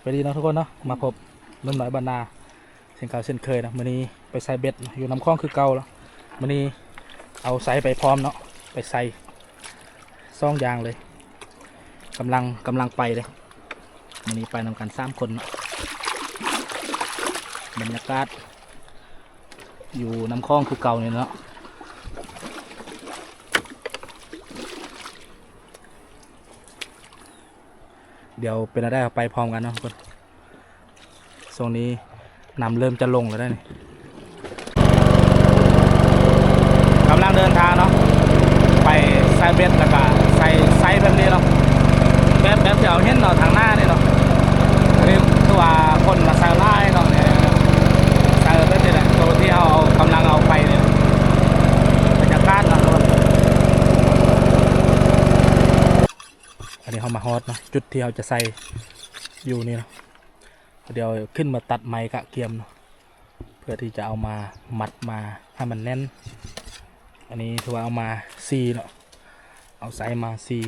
สวัสดีนะทุกคนเนาะมาพบนุ่มหน่อยบรรณาเช่นเก่าเช่นเคยนะมื้อนี้ไปใส่เบ็ดอยู่น้ำคลองคือเก่าแล้วมื้อนี้เอาใส่ไปพร้อมเนาะไปใส่ซองยางเลยกำลังกำลังไปเลยมื้อนี้ไปนำกันสามคนเนาะบรรยากาศอยู่น้ำคลองคือเก่าเนี่ยเนาะ เดี๋ยวเป็นอะไรไปพร้อมกันเนาะทุกคนช่วงนี้น้ำเริ่มจะลงแล้วได้นี่กำลังเดินทางเนาะไปไซเบ็ดแล้วก็ใส่ไซแบบนี้เนาะแบบแบบที่เราเห็นเนาะทางหน้านี่เนาะอันนี้ตัวคนมาใส่ไล่เนาะเนี่ยใช่เป็นนี่แหละตัวที่เอากำลังเอาไปเนี่ยบรรยากาศนะครับอันนี้ เขามาฮอตนะจุดที่เขาจะใส่อยู่นี่เนะเดี๋ยวขึ้นมาตัดไม้กะเกียมเนาะเพื่อที่จะเอามามัดมาให้มันแน่น อันนี้ถือว่าเอามาซีเนาะเอาใส่มาซี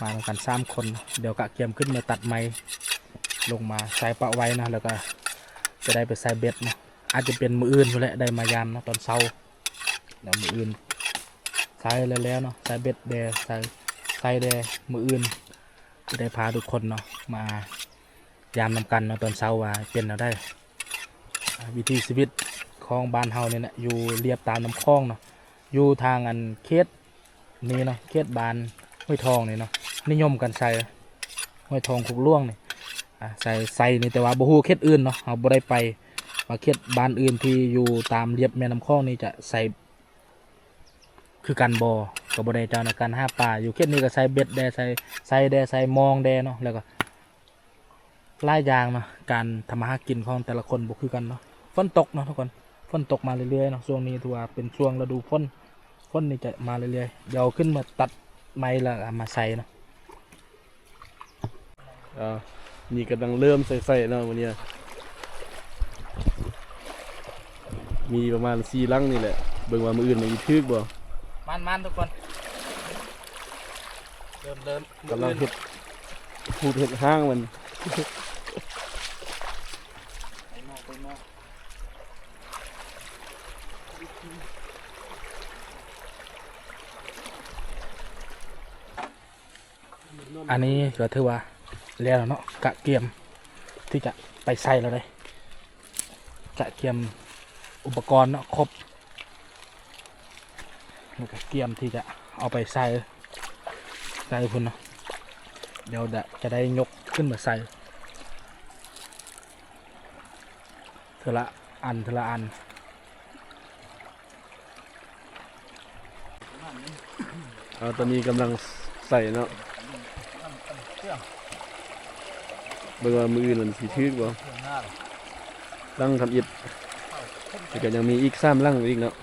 มาด้วยกันสามคน เดี๋ยวกะเกียมขึ้นมาตัดไม้ลงมาใส่ปะไว้นะแล้วก็จะได้ไปใส่เบ็ดนะอาจจะเป็นมืออื่นไปแหละได้มายามนะตอนเช้าแล้วมืออื่น ใส่แล้วแล้วเนาะใส่เบ็ดแดใส่ใส่แดมืออื่นจะได้พาทุกคนเนาะมายามนำกันเนาะตอนเช้าว่าเป็นเราได้ วิธีชีวิตของบ้านเฮาเนี่ยนะอยู่เรียบตามน้ำคลองเนาะอยู่ทางอันเขตนี้เนาะเขตบานห้วยทองนี่เนาะนิยมกันใส่ห้วยทองคุกล่วงนี่ใส่ใส่นี่แต่ว่าบ่ฮู้เขตอื่นเนาะเราบ่ได้ไปว่าเขตบ้านอื่นที่อยู่ตามเรียบแม่น้ำคลองนี่จะใส่ คือกันบ่ก็บ่ได้เจ้าในการห้าปลาอยู่เขตนี้ก็ใส่เบ็ดแดใส่ใส่แดใส่มองแดเนาะแล้วก็หลายยางเนาะการทำมาหากินของแต่ละคนบ่คือกันเนาะฝนตกเนาะทุกคนฝนตกมาเรื่อยๆเนาะช่วงนี้ถือว่าเป็นช่วงฤดูฝนฝนนี่จะมาเรื่อยๆเดี๋ยวขึ้นมาตัดไม้แล้วมาใส่เนาะอ่านี่กำลังเริ่มใส่ๆเนาะวันนี้มีประมาณสี่ลังนี่แหละเบิ่งว่ามืออื่นมีทึกบ่ มันมันทุกคน เริ่มเริ่มกำลังเห็ดพูดเห็ดห้างมันไปหม้อไปหม้ออันนี้ก็ถือว่าแล้วเนาะกะเกียมที่จะไปใส่แล้วเลยกะเกียมอุปกรณ์เนาะครบ แล้วก็เกียมที่จะเอาไปใส่ใส่พุ่นเนาะเดี๋ยวจะได้ยกขึ้นมาใส่เทละอันเทละอันเอาตอนนี้กำลังใส่เนาะเบิ่งว่ามืออื่นมันสีทึกบ่ลังทำอิดแต่ก็ยังมีอีกสามลังอีกเนาะ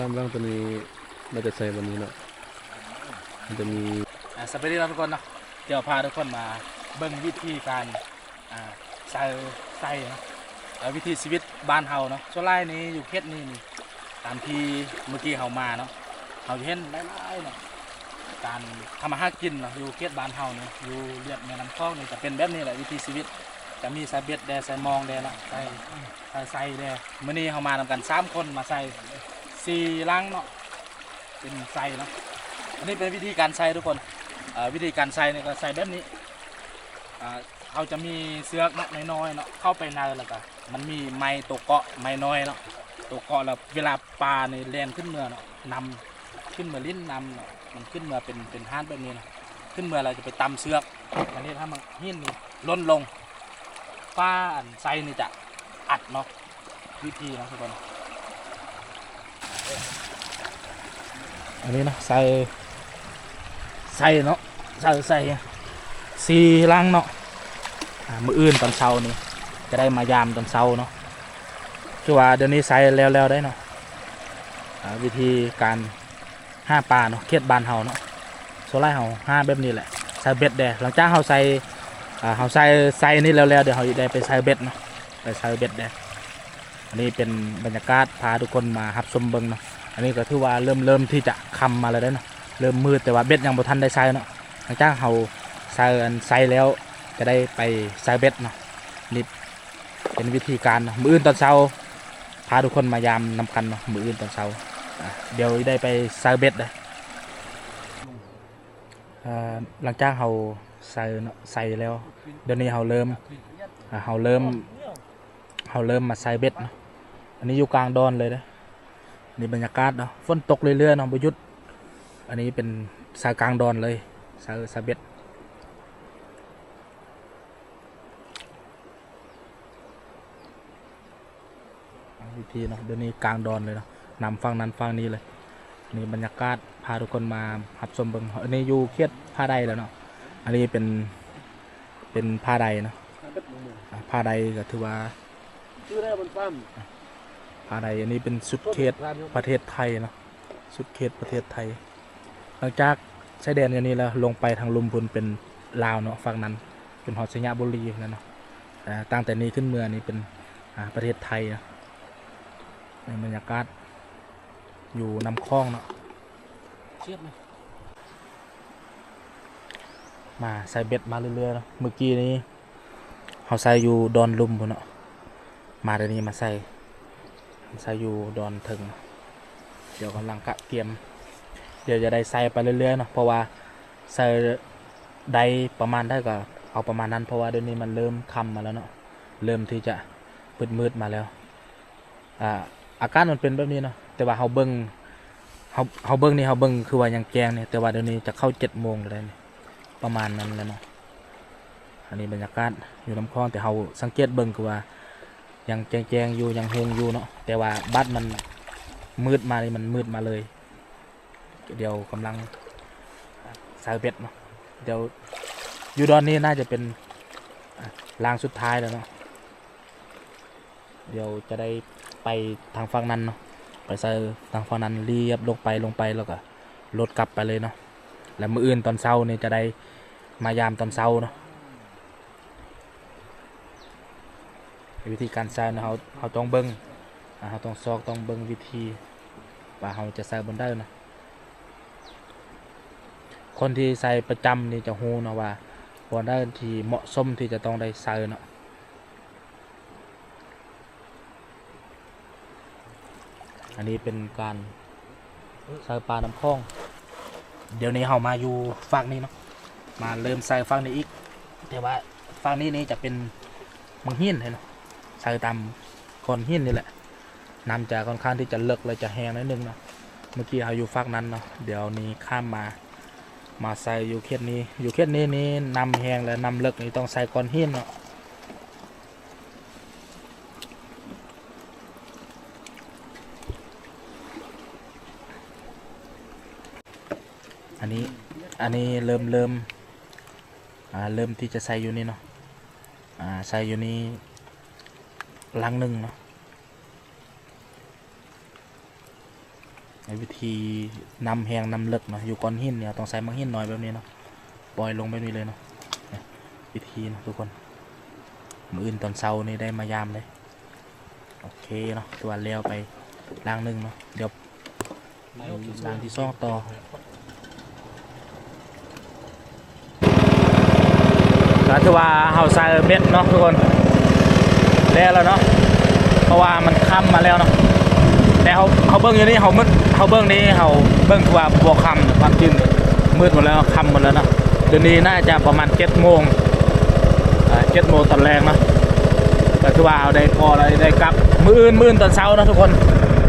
สามลังตัวนี้น่าจะใส่วันนี้เนาะมันจะมีอ่าสวัสดีทุกคนเนาะเดี๋ยวพาทุกคนมาเบิ่งวิธีการอ่าใส่ใส่เนาะเอ่อวิธีชีวิตบ้านเฮาเนาะส่วนไร่นี้อยู่เขตนี้นี่ตามที่เมื่อกี้เฮามาเนาะเฮาเห็นหลายๆเนาะการทำมาหารกินเนาะอยู่เขตบ้านเฮาเนี่ยอยู่เรียบแม่น้ำคลองเนี่ยจะเป็นแบบนี้แหละวิธีชีวิต จะมีใส่เบ็ดแดใส่มองแดเนะใส่ใส่ใส่แดมื้อนี้เฮามานำกันสามคนมาใส่ สี่ลังเนาะเป็นใส่เนาะอันนี้เป็นวิธีการใส่ทุกคนวิธีการใส่เนี่ยก็ใส่แบบนี้เขาจะมีเสือกเนาะน้อยๆเนาะเข้าไปในแล้วก็มันมีไม้ตัวเกาะไม้น้อยเนาะตัวเกาะแล้วเวลาปลาในแลนขึ้นเมือเนาะนำขึ้นเมือลิ้นนำเนาะมันขึ้นเมือเป็นเป็นห้านแบบนี้เนาะขึ้นเมือเราจะไปตำเสือกอันนี้ถ้ามันหินนี่ล้นลงป้าอันใส่นี่จะอัดเนาะวิธีนะทุกคน อันนี้เนาะใส่ใส่เนาะใส่ใส่สี่ลังเนาะมืออื่นตอนเช้านี่จะได้มายามตอนเช้าเนาะคือว่าเดี๋ยวนี้ใส่แล้วแล้วได้เนาะวิธีการห้าปลาเนาะเขตบ้านเฮาเนาะโซไลเฮาห้าแบบนี้แหละใส่เบ็ดแดหลังจากเฮาใส่เฮาใส่ใส่นี่แล้วแล้วเดี๋ยวเฮาได้ไปใส่เบ็ดเนาะไปใส่เบ็ดแด อันนี้เป็นบรรยากาศพาทุกคนมารับชมเบิงเนาะอันนี้ก็ถือว่าเริ่มเริ่มที่จะคำมาแล้วเนาะเริ่มมืดแต่ว่าเบ็ดยังบ่ทันได้ใส่เนาะหลังจากเฮาใส่อันใส่แล้วจะได้ไปใส่เบ็ดเนาะนี่เป็นวิธีการมืออื่นตอนเช้าพาทุกคนมายามนำกันเนาะมืออื่นตอนเช้าเดี๋ยวได้ไปซาเบ็ดเลยหลังจากเราใส่เนาะใส่แล้วเดี๋ยวนี้เราเริ่มเราเริ่มเราเริ่มมาใส่เบ็ดเนาะ อันนี้อยู่กลางดอนเลยนะนี่บรรยากาศเนาะฝนตกเรื่อยๆเนาะประยุทธ์อันนี้เป็นสายกลางดอนเลยสายสายเบ็ดวิธีเนาะเดี๋ยวนี้กลางดอนเลยเนาะนำฟังนั้นฟังนี้เลยนี่บรรยากาศพาทุกคนมาหับชมเบิงอันนี้อยู่เขียดผ้าใดแล้วเนาะอันนี้เป็นเป็นผ้าใดเนาะอ่าผ้าใดก็ถือว่าชื่อได้บนฟ้าม ผ้าใดอันนี้เป็นสุดเขตประเทศไทยเนาะสุดเขตประเทศไทย หลังจากชายแดนอย่างนี้แล้วลงไปทางลุมพุนเป็นลาวเนาะฝั่งนั้นเป็นฮอดสยาบุรีนั่นเนาะแต่ตั้งแต่นี้ขึ้นเมืองนี้เป็นประเทศไทยนะในบรรยากาศอยู่นำคลองเนาะมมาใส่เบ็ดมาเรื่อยๆเนาะเมื่อกี้นี้เขาใส่อยู่ดอนลุมพุ่นเนาะมาเดี๋ยวนี้มาใส่ ใส่อยู่ดอนถึง เดี๋ยวกำลังกะเตรียม เดี๋ยวจะได้ใส่ไปเรื่อยๆเนาะเพราะว่าใส่ได้ประมาณได้ก็เอาประมาณนั้น เพราะว่าเดี๋ยวนี้มันเริ่มค่ำมาแล้วเนาะเริ่มที่จะมืดๆมาแล้วอ่าอาการมันเป็นแบบนี้เนาะแต่ว่าเขาเบิ้งเขาเขาเบิ้งนี่เขาเบิ้งคือว่ายังแกงเนี่ยแต่ว่าเดี๋ยวนี้จะเข้าเจ็ดโมงแล้วเนี่ยประมาณนั้นแล้วเนาะอันนี้บรรยากาศอยู่ลำคลองแต่เขาสังเกตเบิ้งคือว่า ยังแจงๆอยู่ยังเฮงอยู่เนาะแต่ว่าบัดมันมืดมาเลยมันมืดมาเลย เดี๋ยวกำลังสายเบ็ดเนาะเดี๋ยวอยู่ดอนนี้น่าจะเป็นรางสุดท้ายแล้วเนาะเดี๋ยวจะได้ไปทางฝั่งนั้นเนาะไปใส่ทางฝั่งนั้นเรียบลงไปลงไปแล้วก็รถกลับไปเลยเนาะแล้วมืออื่นตอนเช้านี่จะได้มายามตอนเช้าเนาะ วิธีการใส่เนะเขาเขาต้องเบิ้งเขาต้องซอกต้องเบิ้งวิธีว่าเขาจะใส่บนได้นะคนที่ใส่ประจำนี่จะฮู้นะว่าบนได้ที่เหมาะสมที่จะต้องได้ใส่เนาะอันนี้เป็นการใส่ปลาน้ำคลอง เดี๋ยวนี้เรามาอยู่ฝั่งนี้เนาะมาเริ่มใส่ฝั่งนี้อีกแต่ว่าฝั่งนี้นี่จะเป็นมังหินเห็นเนาะ ใส่ตามคอนหินนี่แหละน้ำจะค่อนข้างที่จะเลิกเลยจะแห้งนิดนึงเนาะเมื่อกี้เราอยู่ฝั่งนั้นเนาะเดี๋ยวนี้ข้ามมามาใส่อยู่เขตนี้อยู่เขตนี้นี่นำแห้งและนำเลิกนี่ต้องใส่ก้อนหินเนาะอันนี้อันนี้เริ่มเริ่มอ่าเริ่มที่จะใส่อยู่นี่เนาะอ่าใส่อยู่นี่ ลังหนึ่งเนาะในวิธีนำแหงนำเลิกเนาะอยู่ก้อนหินเนี่ยต้องใส่มังหินหน่อยแบบนี้เนาะปล่อยลงแบบนี้เลยเนาะวิธีนะทุกคน มืออื่นตอนเช้านี่ได้มายามเลย โอเคเนาะตัวเลี้ยวไปล่างหนึ่งเนาะเดี๋ยวล่างที่สองต่อก็ถือว่าเฮาใส่เบ็ดเนาะทุกคน แล้วแล้วเนาะเพราะว่ามันค่ำมาแล้วเนาะแต่เขาเขาเบิ้งอยู่นี่เขามืดเขาเบิ้งนี่เขาเบิ้งคือว่าบวกคำความจริงมืดหมดแล้วคำหมดแล้วเนอะเดี๋ยวนี้น่าจะประมาณเจ็ดโมงเจ็ดโมงตอนแรงนะก็คือว่าเอาได้พอเราได้กลับ มืออื่นมืออื่นตอนเช้านะทุกคน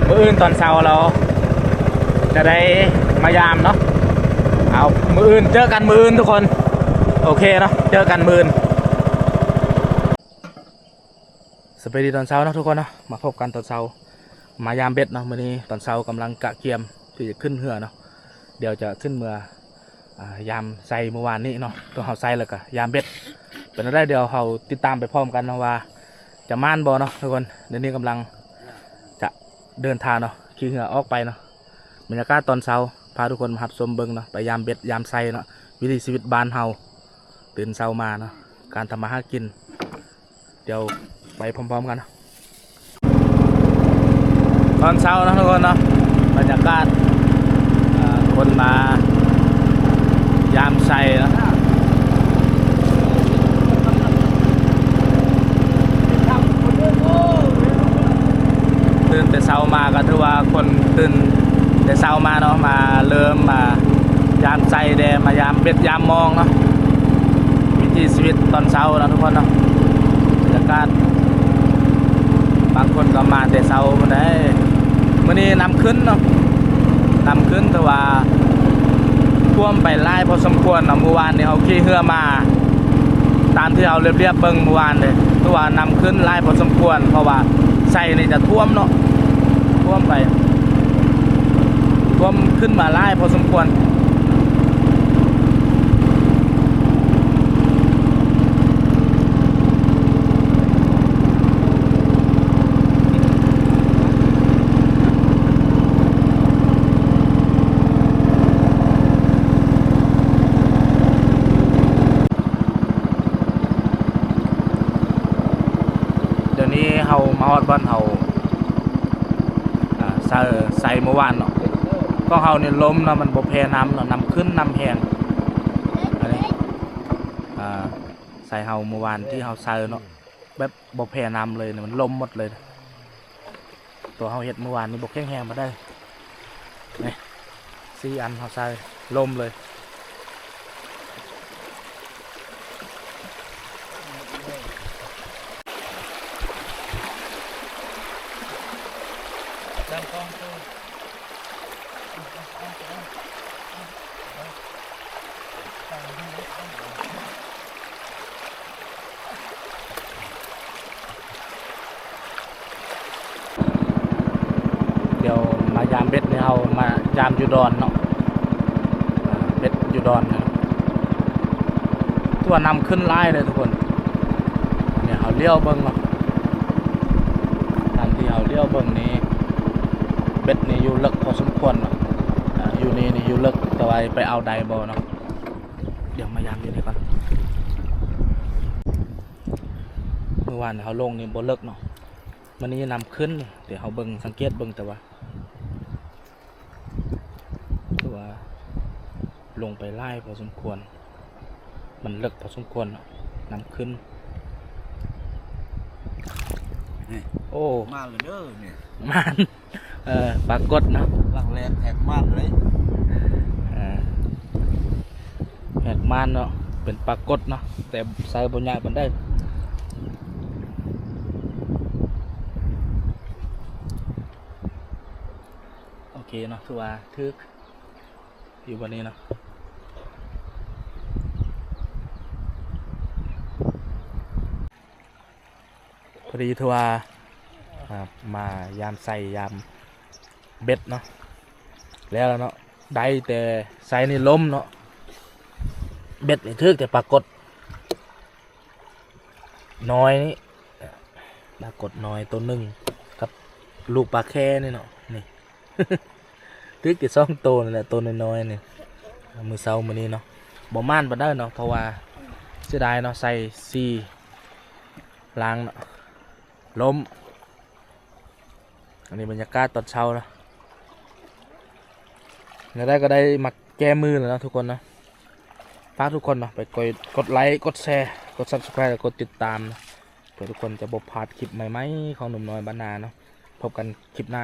มืออื่นตอนเช้าเรา จะได้มายามเนาะเอามืออื่นเจอกันมืออื่นทุกคน โอเคเนาะเจอกันมืออื่น สวัสดีตอนเช้าเนาะทุกคนเนาะมาพบกันตอนเช้ามายามเบ็ดเนาะมื้อนี้ตอนเช้ากำลังกะเกียมที่จะขึ้นเหือเนาะเดี๋ยวจะขึ้นเมื่ออยามใส่เมื่อวานนี้เนาะตัวเขาใส่แล้วก็ยามเบ็ดเป็นอะไรเดี๋ยวเขาติดตามไปพร้อมกันนะว่า จะม่านบอเนาะทุกคนเดี๋ยวนี้กำลังจะเดินทางเนาะขี่เหือออกไปเนาะบรรยากาศตอนเช้าพาทุกคนมาหับชมเบิงเนาะไปยามเบ็ดยามไซเนาะวิถีชีวิตบ้านเฮาตื่นเช้ามาเนาะการทำมาหากิน เดี๋ยว ไปพร้อมๆกันนะตอนเช้านะทุกคนเนาะบรรยากาศคนมายามไซเนะตื่นแต่เช้ามาก็ถือว่าคนตื่นแต่เช้ามาเนาะมาเริ่มมายามใจแดมายามเบ็ดยามมองเนาะวิถีชีวิตตอนเช้านะทุกคนเนาะบรรยากาศางคนก็มาแต่เช้ามาได้มื่อนี้นำขึ้นเนาะนำขึ้นแต่ว่าท่วมไปไล่พอสมควรเนาะเมื่อวานนี้เอาขี่เรือมา ตามที่เราเรียบเรียบๆเบิ้งเมื่อวานเลยตัวานำขึ้นไล่พอสมควร เพราะว่าใส่นี่จะท่วมเนาะท่วมไปท่วมขึ้นมาไล่พอสมควร เดี๋ยวนี้เฮามาฮอดบ้านเฮาอ่าใส่ใส่เมื่อวานเนาะ ก็เฮาเนี่ยล้มเนาะมันบ่แพ้น้ำเนาะน้ำขึ้นน้ำแห้งอันนี้อ่าใส่เฮาเมื่อวานที่เฮาใส่เนาะแบบบ่แพ้น้ำเลยเนี่ยมันล้มหมดเลยตัวเฮาเห็ดเมื่อวานนี่บ่แข็งแรงมาได้นี่สี่อันเฮาใส่ล้มเลย เดี๋ยวมายาม เอามายามอยู่ดอนเนาะเบ็ดอยู่ดอนนะตัวนำขึ้นไล่เลยทุกคนเนี่ยเอาเลี้ยวเบิ้งเนาะตามที่เอาเลี้ยวเบิ้งนี้เบ็ดนี่อยู่เลึกพอสมควรเนาะอยู่นี่นี่อยู่เลึกแต่ว่าไปเอาไดบอเนาะเดี๋ยวมายามอยู่นี่ก่อนเมื่อวานเขาลงนี่บ่เลิกเนาะมันนี้นำขึ้น เดี๋ยวเขาเบิ่งสังเกตเบิ่งแต่ว่าตัวา ลงไปไล่พอสมควร มันเลิกพอสมควรเนาะนำขึ้นนี่โอ้มาเลยเด้อเนี่ยมันเออปรากฏเนาะหลังแรกแท็กมานเลยเออแหกมันเนาะเป็นปรากฏเนาะแต่ใส่บนใหญ่บันได้โอเคเนาะคือว่าทึกอยู่วันนี้เนาะ พอดีทัวร์มายามใส่ยามเบ็ดเนาะแล้วเนาะได้แต่ใส่นี่ล้มเนาะเบ็ดนี่ทึกแต่ปรากฏ น้อยนี่ปรากฏน้อยตัวหนึ่งกับลูกปลาแค่นี่เนาะนี่ทึกแต่สองตัวนี่แหละตัวน้อยๆนี่มือเซามือนี้เนาะบ่ม่านบ่ได้เนาะเพราะว่าเสียดายเนาะใส่ซีล้างเนาะ ล้ม อันนี้บรรยากาศตอนเช้านะเราได้ก็ได้มาแก้มือแล้วนะทุกคนนะฝากทุกคนนะไปกดกดไลค์กดแชร์กด subscribe แล้วกดติดตามนะเพื่อทุกคนจะบบพลาดคลิปใหม่ๆของหนุ่มน้อยบ้านนาเนาะพบกันคลิปหน้า